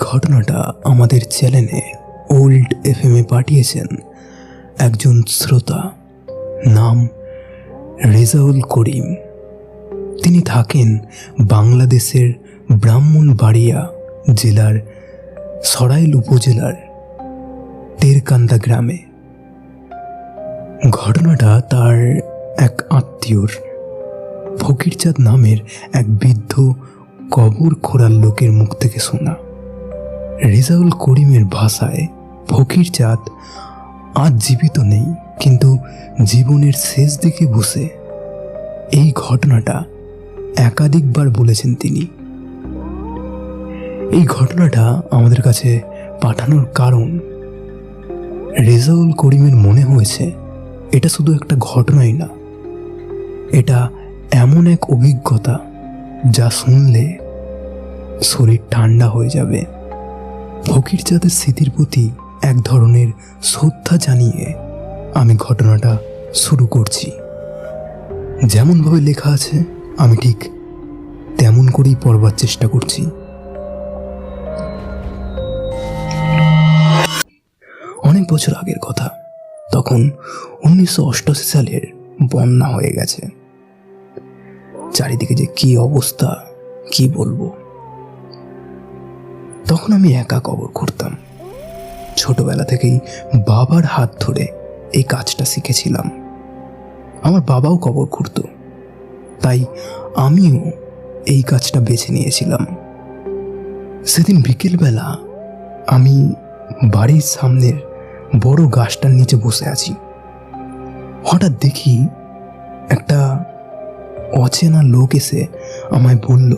ঘটনাটা আমাদের চ্যানেলে ওল্ড এফ এ পাঠিয়েছেন একজন শ্রোতা। নাম রেজাউল করিম। তিনি থাকেন বাংলাদেশের ব্রাহ্মণবাড়িয়া জেলার সরাইল উপজেলার তেরকান্দা গ্রামে। ঘটনাটা তার এক আত্মীয়র ফকিরচাঁদ নামের এক বৃদ্ধ কবর খোঁড়ার লোকের মুখ থেকে শোনা। রেজাউল করিমের ভাষায় ফকির চাঁদ আজ জীবিত নেই, কিন্তু জীবনের শেষ দিকে বসে। এই ঘটনাটা একাধিকবার বলেছেন তিনি। এই ঘটনাটা আমাদের কাছে পাঠানোর কারণ রেজাউল করিমের মনে হয়েছে, এটা শুধু একটা ঘটনাই না। এটা এমন এক অভিজ্ঞতা যা শুনলে শরীর ঠান্ডা হয়ে যাবে। ফকিরচাঁদের স্মৃতির প্রতি এক ধরনের শ্রদ্ধা জানিয়ে আমি ঘটনাটা শুরু করছি। যেমনভাবে লেখা আছে, আমি ঠিক তেমন করেই পড়বার চেষ্টা করছি। অনেক বছর আগের কথা, তখন উনিশশো অষ্টআশি সালের বন্যা হয়ে গেছে। চারিদিকে যে কি অবস্থা, কি বলব? তখন আমি একা কবর করতাম। ছোটবেলা থেকেই বাবার হাত ধরে এই কাজটা শিখেছিলাম। আমার বাবাও কবর করত। তাই আমিও এই কাজটা বেছে নিয়েছিলাম। সেদিন বিকেলবেলা আমি বাড়ির সামনের বড় গাছটার নিচে বসে আছি। হঠাৎ দেখি একটা অচেনা লোক এসে আমায় বলল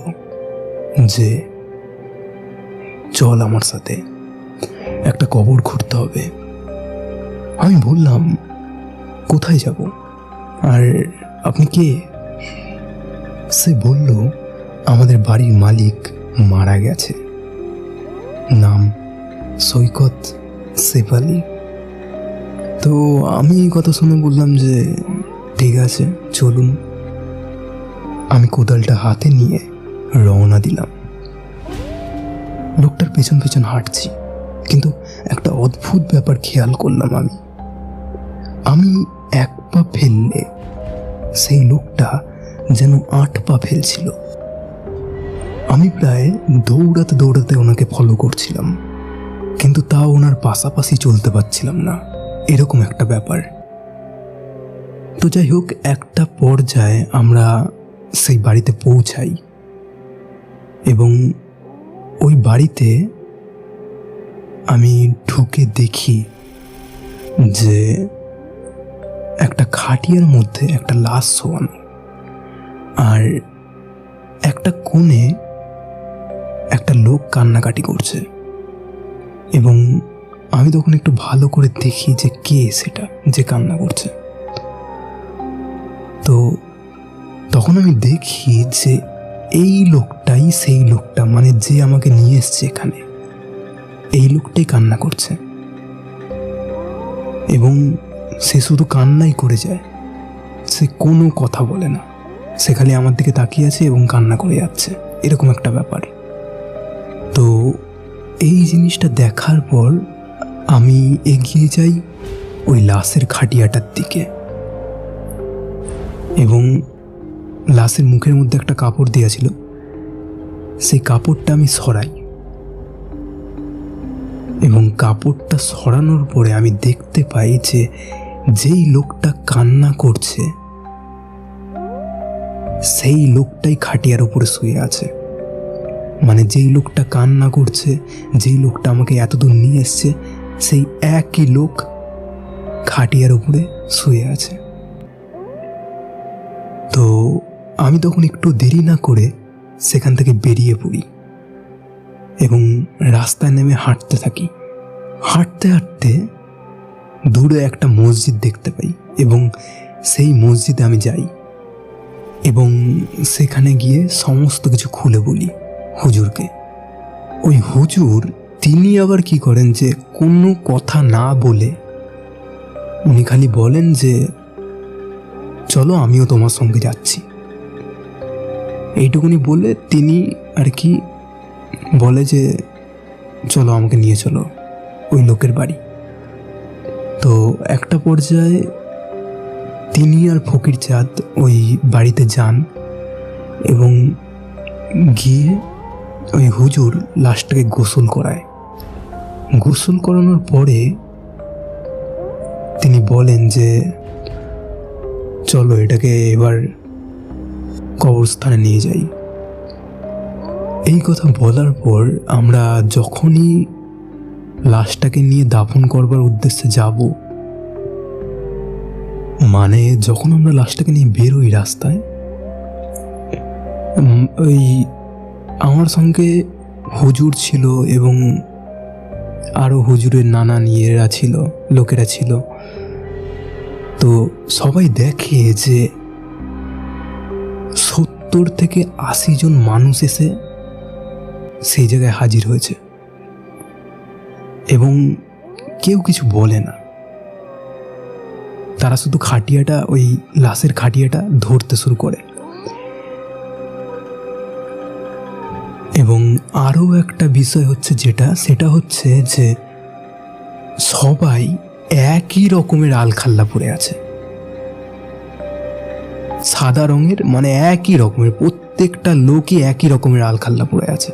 যে চল আমার সাথে। একটা কবর খুঁড়তে হবে। আমি বললাম, কোথায় যাব? আর আপনি কে? সে বলল, আমাদের বাড়ির মালিক মারা গেছে। নাম সৈকত সেফালি তো আমি কথা শুনে বললাম যে, ঠিক আছে, চলুন। আমি কোদালটা হাতে নিয়ে রওনা দিলাম। লোকটার পেছন পেছন হাঁটছি, কিন্তু একটা অদ্ভুত ব্যাপার খেয়াল করলাম আমি। আমি এক পা ফেললে সেই লোকটা যেন আট পা ফেলছিল। আমি প্রায় দৌড়াতে দৌড়াতে ওনাকে ফলো করছিলাম, কিন্তু তাও ওনার পাশাপাশি চলতে পারছিলাম না। এরকম একটা ব্যাপার। তো যাই হোক, একটা পর্যায়ে আমরা সেই বাড়িতে পৌঁছাই এবং ওই বাড়িতে আমি ঢুকে দেখি যে একটা খাটিয়ার মধ্যে একটা লাশ শোয়ানো আর একটা কোণে একটা লোক কান্নাকাটি করছে। এবং আমি তখন একটু ভালো করে দেখি যে কে সেটা যে কান্না করছে। তো তখন আমি দেখি যে এই লোকটাই সেই লোকটা মানে যে আমাকে নিয়ে এসছে এখানে। এই লোকটাই কান্না করছে। এবং সে শুধু কান্নাই করে যায়। সে কোনো কথা বলে না। সে খালি আমার দিকে তাকিয়ে আছে এবং কান্না করে যাচ্ছে। এরকম একটা ব্যাপার। তো এই জিনিসটা দেখার পর আমি এগিয়ে যাই ওই লাশের খাটিয়াটার দিকে। এবং লাশের মুখের মধ্যে একটা কাপড় দেওয়া ছিল। সেই কাপড়টা আমি সরাই। এবং কাপড়টা সরানোর পরে আমি দেখতে পাই যে যেই লোকটা কান্না করছে, সেই লোকটাই খাটিয়ার উপরে শুয়ে আছে। মানে যেই লোকটা কান্না করছে, যেই লোকটা আমাকে এতদূর নিয়ে এসছে, সেই একই লোক খাটিয়ার উপরে শুয়ে আছে। তো আমি তখন একটু দেরি না করে সেখান থেকে বেরিয়ে পড়ি এবং রাস্তায় নেমে হাঁটতে থাকি। হাঁটতে হাঁটতে দূরে একটা মসজিদ দেখতে পাই এবং সেই মসজিদে আমি যাই এবং সেখানে গিয়ে সমস্ত কিছু খুলে বলি হুজুরকে। ওই হুজুর, তিনি আবার কি করেন যে কোনো কথা না বলে উনি খালি বলেন যে, চলো আমিও তোমার সঙ্গে যাচ্ছি। এইটুকুনি বলে তিনি আর কি বলে যে, চলো আমাকে নিয়ে চলো, ওই লোকের বাড়ি। তো একটা পর্যায়ে তিনি আর ফকির চাঁদ ওই বাড়িতে যান এবং গিয়ে ওই হুজুর লাশটাকে গোসল করায়। গোসল করানোর পরে তিনি বলেন যে, চলো এটাকে এবার কবরস্থানে নিয়ে যাই। এই কথা বলার পর আমরা যখনই লাশটাকে নিয়ে দাফন করবার উদ্দেশ্যে যাব মানে যখন আমরা লাশটাকে নিয়ে বেরোই রাস্তায় ওই আমার সঙ্গে হুজুর ছিল এবং আরও হুজুরের নানা নিয়েরা ছিল, লোকেরা ছিল। তো সবাই দেখে যে সত্তর থেকে আশি জন মানুষ এসে সেই জায়গায় হাজির হয়েছে। এবং কেউ কিছু বলে না। তারা শুধু খাটিয়াটা, ওই লাশের খাটিয়াটা ধরতে শুরু করে। এবং আরও একটা বিষয় হচ্ছে যেটা, সেটা হচ্ছে যে সবাই একই রকমের আলখাল্লা পরে আছে। সাদা রঙের মানে একই রকমের, প্রত্যেকটা লোকই একই রকমের আলখাল্লা পরে আছে।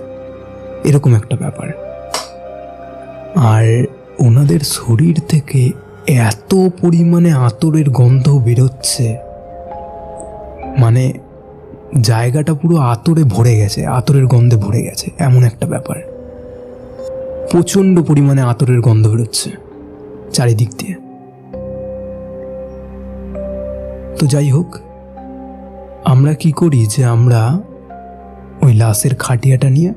এরকম একটা ব্যাপার। আর ওনাদের শরীর থেকে এত পরিমাণে আতরের গন্ধ বেরোচ্ছে মানে জায়গাটা পুরো আতরে ভরে গেছে, আতরের গন্ধে ভরে গেছে, এমন একটা ব্যাপার। প্রচণ্ড পরিমাণে আতরের গন্ধ বেরোচ্ছে চারিদিক দিয়ে। তো যাই হোক আমরা কি করি যে আমরা ওই লাশের খাটিয়াটা নিয়ে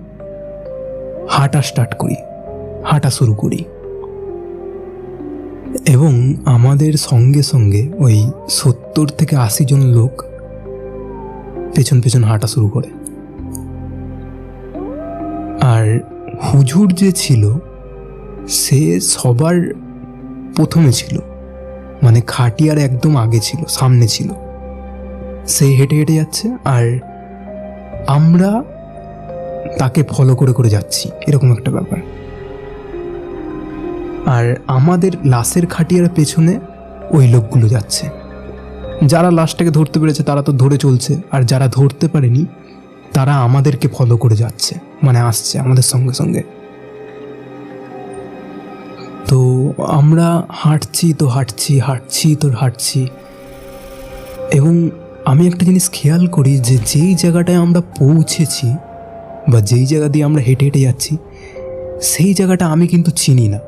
হাঁটা স্টার্ট করি, হাঁটা শুরু করি। এবং আমাদের সঙ্গে সঙ্গে ওই সত্তর থেকে আশি জন লোক পেছন পেছন হাঁটা শুরু করে। আর হুজুর যে ছিল, সে সবার প্রথমে ছিল। মানে খাটিয়ার একদম আগে ছিল, সামনে ছিল। সে হেঁটে হেঁটে যাচ্ছে আর আমরা তাকে ফলো করে করে যাচ্ছি, এরকম একটা ব্যাপার। আর আমাদের লাশের খাটিয়ার পেছনে ওই লোকগুলো যাচ্ছে। যারা লাশটাকে ধরতে পেরেছে তারা তো ধরে চলছে, আর যারা ধরতে পারেনি তারা আমাদেরকে ফলো করে যাচ্ছে মানে আসছে আমাদের সঙ্গে সঙ্গে। তো আমরা হাঁটছি তো হাঁটছি হাঁটছি তো হাঁটছি, এবং আমি একটা জিনিস খেয়াল করি যে যেই জায়গাটায় আমরা পৌঁছেছি বা যেই জায়গা দিয়ে আমরা হেঁটে হেঁটে যাচ্ছি, সেই জায়গাটা আমি কিন্তু চিনি না।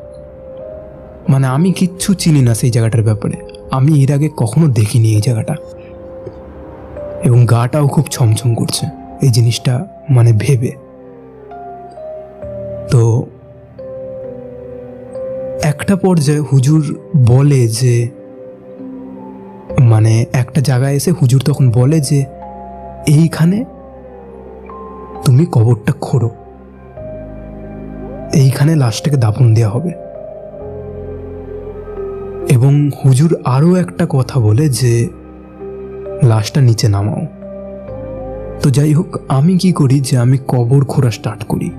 মানে আমি কিচ্ছু চিনি না সেই জায়গাটার ব্যাপারে। আমি এর আগে কখনো দেখিনি এই জায়গাটা। এবং গাটাও খুব ছমছম করছে এই জিনিসটা মানে ভেবে। তো একটা পর্যায়ে হুজুর বলে যে মানে একটা জায়গায় এসে হুজুর তখন বলে যে, এইখানে তুমি কবরটা খোঁড়ো। এইখানে লাশটাকে দাফন দেওয়া হবে। এবং হুজুর আরও একটা কথা বলে যে, লাশটা নিচে নামাও। তো যাই হোক, আমি কি করি যে, আমি কবর খোঁড়া স্টার্ট করি।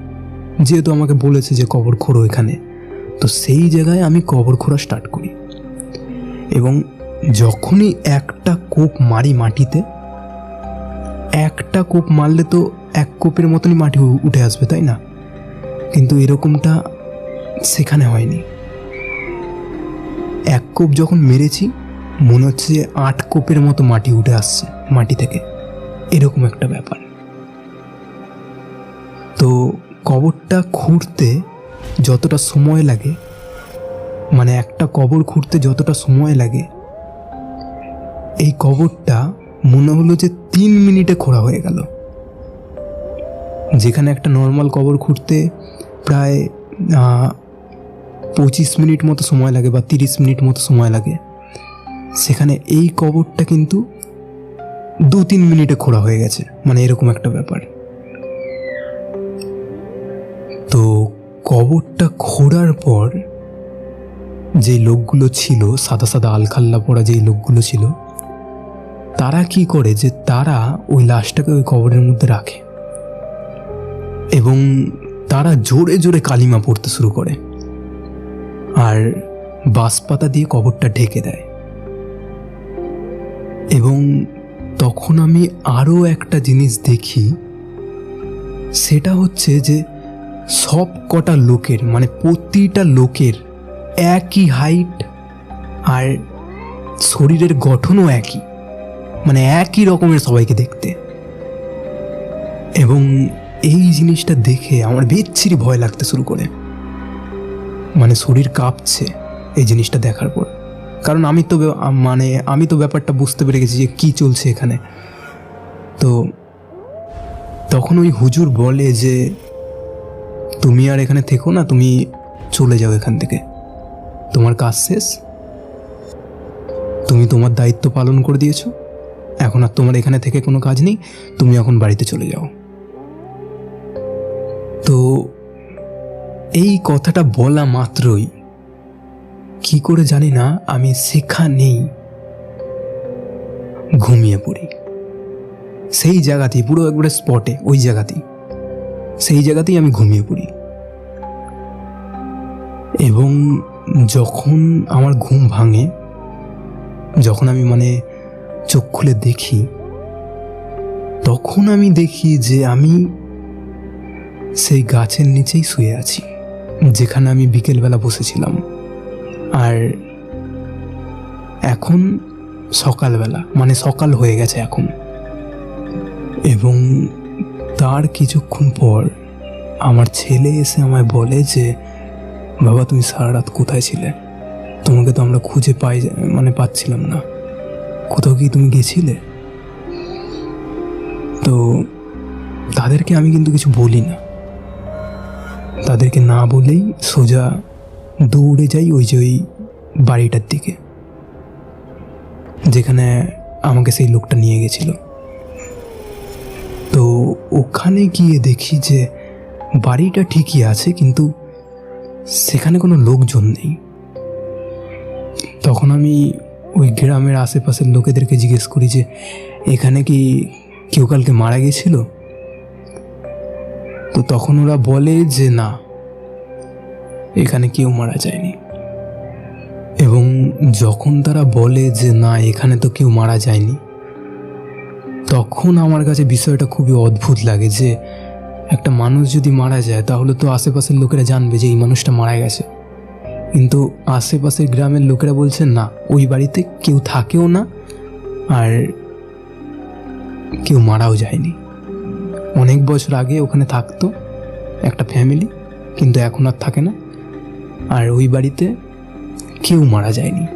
যেহেতু আমাকে বলেছে যে, কবর খোঁড়ো এখানে। তো সেই জায়গায় আমি কবর খোঁড়া স্টার্ট করি। এবং যখনই একটা কোপ মারি মাটিতে, একটা কোপ মারলে তো এক কোপের মতনই মাটি উঠে আসবে, তাই না? কিন্তু এরকমটা সেখানে হয়নি। এক কোপ যখন মেরেছি, মনে হচ্ছে যে আট কোপের মতো মাটি উঠে আসছে মাটি থেকে। এরকম একটা ব্যাপার। তো কবরটা খুঁড়তে যতটা সময় লাগে মানে একটা কবর খুঁড়তে যতটা সময় লাগে এই কবরটা মনে হলো যে তিন মিনিটে খোঁড়া হয়ে গেল। যেখানে একটা নর্মাল কবর খুঁড়তে প্রায় পঁচিশ মিনিট মতো সময় লাগে বা তিরিশ মিনিট মতো সময় লাগে। সেখানে এই কবরটা কিন্তু দু তিন মিনিটে খোঁড়া হয়ে গেছে মানে এরকম একটা ব্যাপার। তো কবরটা খোঁড়ার পর যে লোকগুলো ছিল, সাদা সাদা আলখাল্লা পড়া যেই লোকগুলো ছিল তারা কি করে যে তারা ওই লাশটাকে ওই কবরের মধ্যে রাখে? এবং তারা জোরে জোরে কালিমা পড়তে শুরু করে আর বাঁশপাতা দিয়ে কবরটা ঢেকে দেয়। এবং তখন আমি আরও একটা জিনিস দেখি, সেটা হচ্ছে যে সব কটা লোকের মানে প্রতিটা লোকের একই হাইট আর শরীরের গঠনও একই। মানে একই রকমের সবাইকে দেখতে। এবং এই জিনিসটা দেখে আমার বিচ্ছিরি ভয় লাগতে শুরু করে। মানে শরীর কাঁপছে এই জিনিসটা দেখার পর। কারণ আমি তো মানে আমি তো ব্যাপারটা বুঝতে পেরে গেছি যে কী চলছে এখানে। তো তখন ওই হুজুর বলে যে, তুমি আর এখানে থেকো না, তুমি চলে যাও এখান থেকে। তোমার কাজ শেষ। তুমি তোমার দায়িত্ব পালন করে দিয়েছ। এখন আর তোমার এখানে থেকে কোনো কাজ নেই, তুমি এখন বাড়িতে চলে যাও। তো এই কথাটা বলা মাত্রই, কি করে জানি না আমি সেখানেই ঘুমিয়ে পড়ি। সেই জায়গাতেই, পুরো একবারে স্পটে ওই জায়গাতেই, সেই জায়গাতেই আমি ঘুমিয়ে পড়ি। এবং যখন আমার ঘুম ভাঙে, যখন আমি মানে চোখ খুলে দেখি। তখন আমি দেখি যে আমি সেই গাছের নিচেই শুয়ে আছি, যেখানে আমি বিকেলবেলা বসেছিলাম। আর এখন সকালবেলা মানে সকাল হয়ে গেছে এখন। এবং তার কিছুক্ষণ পর আমার ছেলে এসে আমায় বলে যে, বাবা, তুমি সারা রাত কোথায় ছিলে? তোমাকে তো আমরা খুঁজে পাই মানে পাচ্ছিলাম না। কোথাও কি তুমি গেছিলে? তো তাদেরকে আমি কিন্তু কিছু বলি না। তাদেরকে না বলেই সোজা দৌড়ে যাই ওই যে ওই বাড়িটার দিকে, যেখানে আমাকে সেই লোকটা নিয়ে গেছিল। তো ওখানে গিয়ে দেখি যে বাড়িটা ঠিকই আছে, কিন্তু সেখানে কোনো লোকজন নেই। তখন আমি ওই গ্রামের আশেপাশের লোকেদেরকে জিজ্ঞেস করি যে, এখানে কি কেউ কালকে মারা গেছিল? তো তখন ওরা বলে যে, না, এখানে কেউ মারা যায়নি। এবং যখন তারা বলে যে, না, এখানে তো কেউ মারা যায়নি, তখন আমার কাছে বিষয়টা খুবই অদ্ভুত লাগে যে, একটা মানুষ যদি মারা যায়, তাহলে তো আশেপাশের লোকেরা জানবে যে, এই মানুষটা মারা গেছে। কিন্তু আশেপাশের গ্রামের লোকেরা বলছে, না, ওই বাড়িতে কেউ থাকেও না আর কেউ মারাও যায়নি। অনেক বছর আগে ওখানে থাকতো একটা ফ্যামিলি, কিন্তু এখন আর থাকে না। আর ওই বাড়িতে কেউ মারা যায়নি।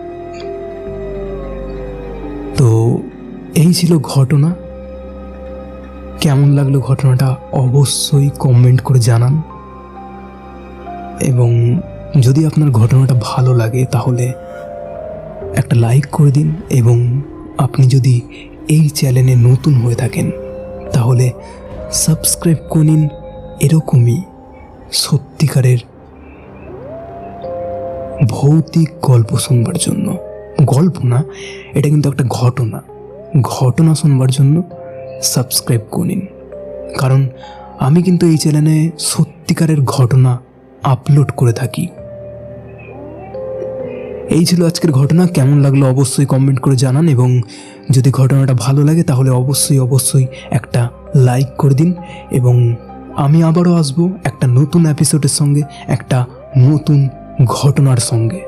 তো এই ছিল ঘটনা। কেমন লাগল ঘটনাটা অবশ্যই কমেন্ট করে জানান। এবং যদি আপনার ঘটনাটা ভালো লাগে, তাহলে একটা লাইক করে দিন এবং আপনি যদি এই চ্যানেলে নতুন হয়ে থাকেন, তাহলে সাবস্ক্রাইব করে নিন এরকমই সত্যিকারের ভৌতিক গল্প শুনবার জন্য। গল্প না, এটা কিন্তু একটা ঘটনা। ঘটনা শুনবার জন্য সাবস্ক্রাইব করে নিন। কারণ আমি কিন্তু এই চ্যানেলে সত্যিকারের ঘটনা আপলোড করে থাকি। এই ছিল আজকের ঘটনা। কেমন লাগল অবশ্যই কমেন্ট করে জানান এবং যদি ঘটনাটা ভালো লাগে তাহলে অবশ্যই অবশ্যই একটা লাইক করে দিন এবং আমি আবারও আসব একটা নতুন এপিসোডের সঙ্গে, একটা নতুন ঘটনার সঙ্গে।